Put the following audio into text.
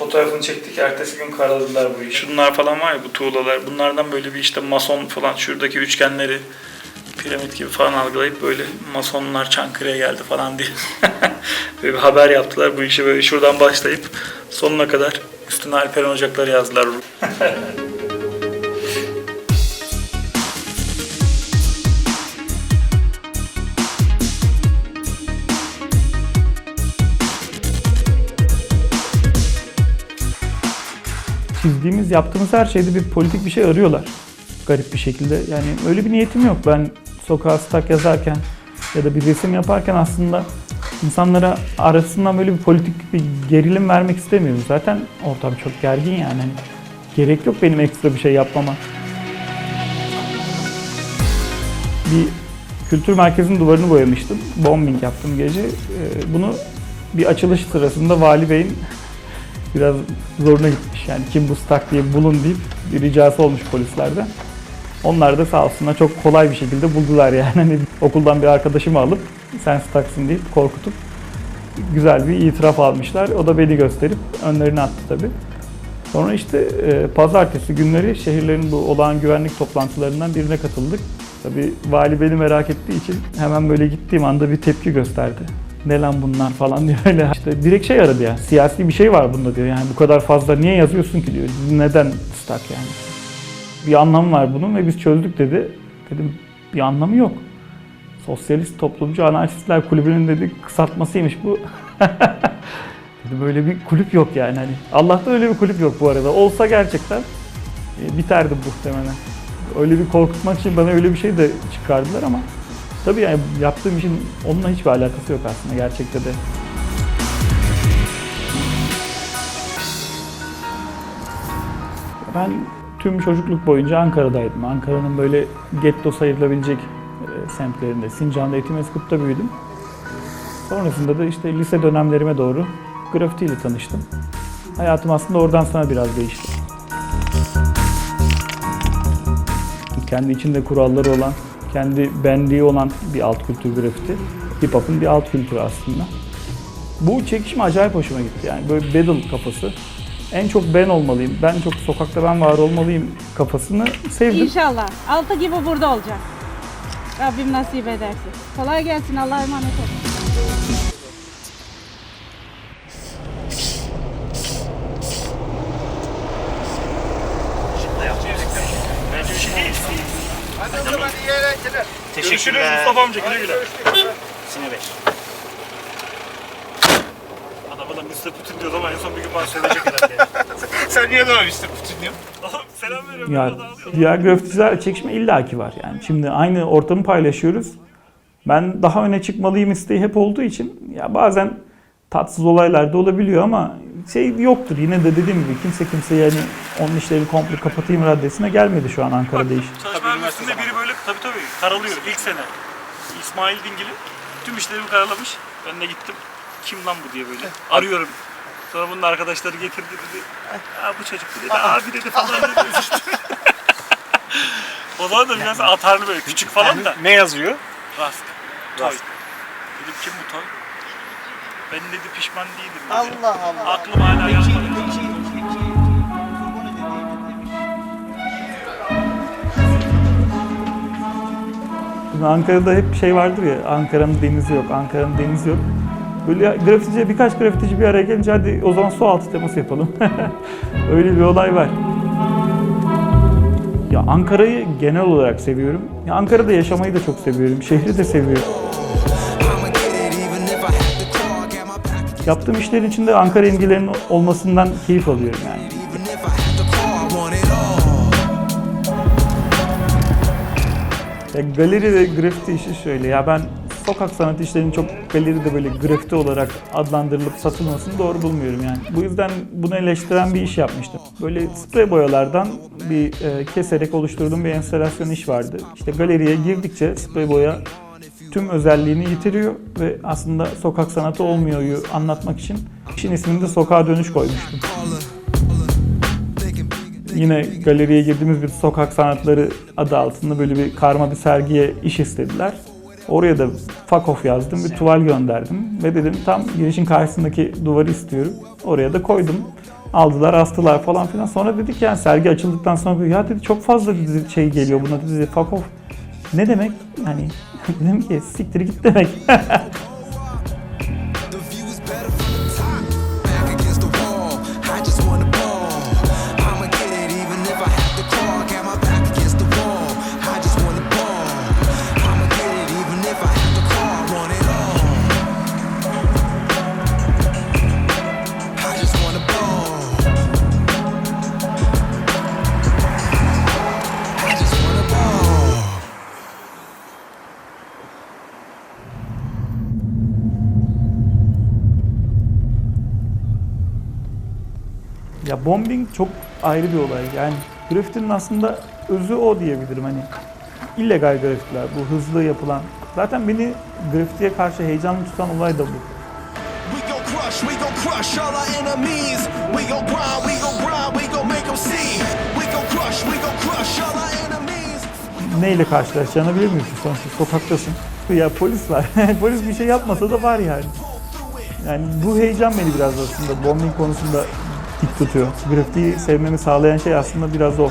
fotoğrafını çektik. Ertesi gün karaladılar bu işi. Şunlar falan var ya bu tuğlalar. Bunlardan böyle bir işte mason falan şuradaki üçgenleri piramit gibi falan algılayıp böyle masonlar Çankırı'ya geldi falan diye böyle bir haber yaptılar. Bu işi böyle şuradan başlayıp sonuna kadar üstüne Alperen Ocakları yazdılar. çizdiğimiz, yaptığımız her şeyde bir politik bir şey arıyorlar. Garip bir şekilde. Yani öyle bir niyetim yok. Ben sokağa stak yazarken ya da bir resim yaparken aslında insanlara arasından böyle bir politik bir gerilim vermek istemiyorum. Zaten ortam çok gergin yani. Hani gerek yok benim ekstra bir şey yapmama. Bir kültür merkezinin duvarını boyamıştım. Bombing yaptım gece. Ee, Bunu bir açılış sırasında Vali Bey'in biraz zoruna gitmiş. Yani kim bu stak diye bulun deyip bir ricası olmuş polislerden. Onlar da sağ olsunlar çok kolay bir şekilde buldular yani. Hani okuldan bir arkadaşımı alıp sen staksın deyip korkutup güzel bir itiraf almışlar. O da beni gösterip önlerine attı tabii. Sonra işte e, pazartesi günleri şehirlerin bu olağan güvenlik toplantılarından birine katıldık. Tabii vali beni merak ettiği için hemen böyle gittiğim anda bir tepki gösterdi. Ne lan bunlar falan diyor öyle. İşte direkt şey aradı ya. Siyasi bir şey var bunda diyor. Yani bu kadar fazla niye yazıyorsun ki diyor. Neden stak yani? Bir anlamı var bunun ve biz çözdük dedi. Dedim bir anlamı yok. Sosyalist Toplumcu Anarşistler Kulübü'nün dedi kısaltmasıymış bu. dedi böyle bir kulüp yok yani. Hani Allah'ta öyle bir kulüp yok bu arada. Olsa gerçekten e, biterdi muhtemelen. Öyle bir korkutmak için bana öyle bir şey de çıkardılar ama tabii yani yaptığım işin onunla hiçbir alakası yok aslında gerçekte de. Ben tüm çocukluk boyunca Ankara'daydım. Ankara'nın böyle getto sayılabilecek e, semtlerinde, Sincan'da, Etimeskut'ta büyüdüm. Sonrasında da işte lise dönemlerime doğru grafitiyle tanıştım. Hayatım aslında oradan sonra biraz değişti. Kendi içinde kuralları olan, kendi benliği olan bir alt kültür grafiti. Hip hop'un bir alt kültürü aslında. Bu çekişme acayip hoşuma gitti. Yani böyle battle kafası. En çok ben olmalıyım, ben çok sokakta ben var olmalıyım kafasını sevdim. İnşallah. Altı gibi burada olacak. Rabbim nasip ederse. Kolay gelsin. Allah'a emanet olun. Bence bir şey değil. Görüşürüz Teşekkürler. Mustafa amca güle güle. Sine Bey. Adama da Mr. Putin diyoruz ama en son bir gün bana söyleyecek herhalde. Sen niye dememiştin Putin diyor? Oğlum selam veriyorum. Ya Ya, dağılıyor. diğer grafiticiler çekişme illaki var yani. Şimdi aynı ortamı paylaşıyoruz. Ben daha öne çıkmalıyım isteği hep olduğu için ya bazen tatsız olaylar da olabiliyor ama şey yoktur. Yine de dediğim gibi kimse kimse yani onun işleri komple kapatayım raddesine gelmedi şu an Ankara'da iş. Çalışma üniversitesinde biri böyle tabii tabii karalıyor ilk sene. İsmail Dingil'i tüm işlerimi karalamış. Ben de gittim. Kim lan bu diye böyle arıyorum. Sonra bunun arkadaşları getirdi dedi. Aa bu çocuk dedi. Abi dedi falan dedi. o zaman da biraz atarlı böyle küçük falan da. Ne yazıyor? Rask. Toy. Rask. Dedim kim bu Toy? Ben dedi pişman değilim dedi. Allah Allah. Aklım hala yanmadı. Şimdi Ankara'da hep şey vardır ya Ankara'nın denizi yok, Ankara'nın denizi yok. Böyle grafitici birkaç grafitici bir araya gelince hadi o zaman su altı teması yapalım. Öyle bir olay var. Ya Ankara'yı genel olarak seviyorum. Ya Ankara'da yaşamayı da çok seviyorum. Şehri de seviyorum. Yaptığım işlerin içinde Ankara imgelerinin olmasından keyif alıyorum yani. Ya galeri ve grafiti işi şöyle ya ben sokak sanat işlerinin çok galeride böyle grafiti olarak adlandırılıp satılmasını doğru bulmuyorum yani. Bu yüzden bunu eleştiren bir iş yapmıştım. Böyle sprey boyalardan bir e, keserek oluşturduğum bir enstalasyon iş vardı. İşte galeriye girdikçe sprey boya tüm özelliğini yitiriyor ve aslında sokak sanatı olmuyor'yu anlatmak için işin ismini de sokağa dönüş koymuştum. Yine galeriye girdiğimiz bir sokak sanatları adı altında böyle bir karma bir sergiye iş istediler. Oraya da fuck off yazdım, bir tuval gönderdim ve dedim tam girişin karşısındaki duvarı istiyorum. Oraya da koydum. Aldılar, astılar falan filan. Sonra dedik yani sergi açıldıktan sonra ya dedi çok fazla dedi, şey geliyor buna dedi fuck off. Ne demek? Hani dedim ki siktir git demek. Ya bombing çok ayrı bir olay. Yani grafitinin aslında özü o diyebilirim. Hani illegal grafitiler, bu hızlı yapılan. Zaten beni grafitiye karşı heyecanlı tutan olay da bu. We gon' crush, all our enemies. We gon' grind, we gon' grind, we gon' make them see. We gon' crush, we gon' crush all our enemies. Neyle karşılaşacağını bilir misin? Sonuçta sokaktasın. Ya polis var. polis bir şey yapmasa da var yani. Yani bu heyecan beni biraz aslında bombing konusunda dik tutuyor. Grafiği sevmemi sağlayan şey aslında biraz o.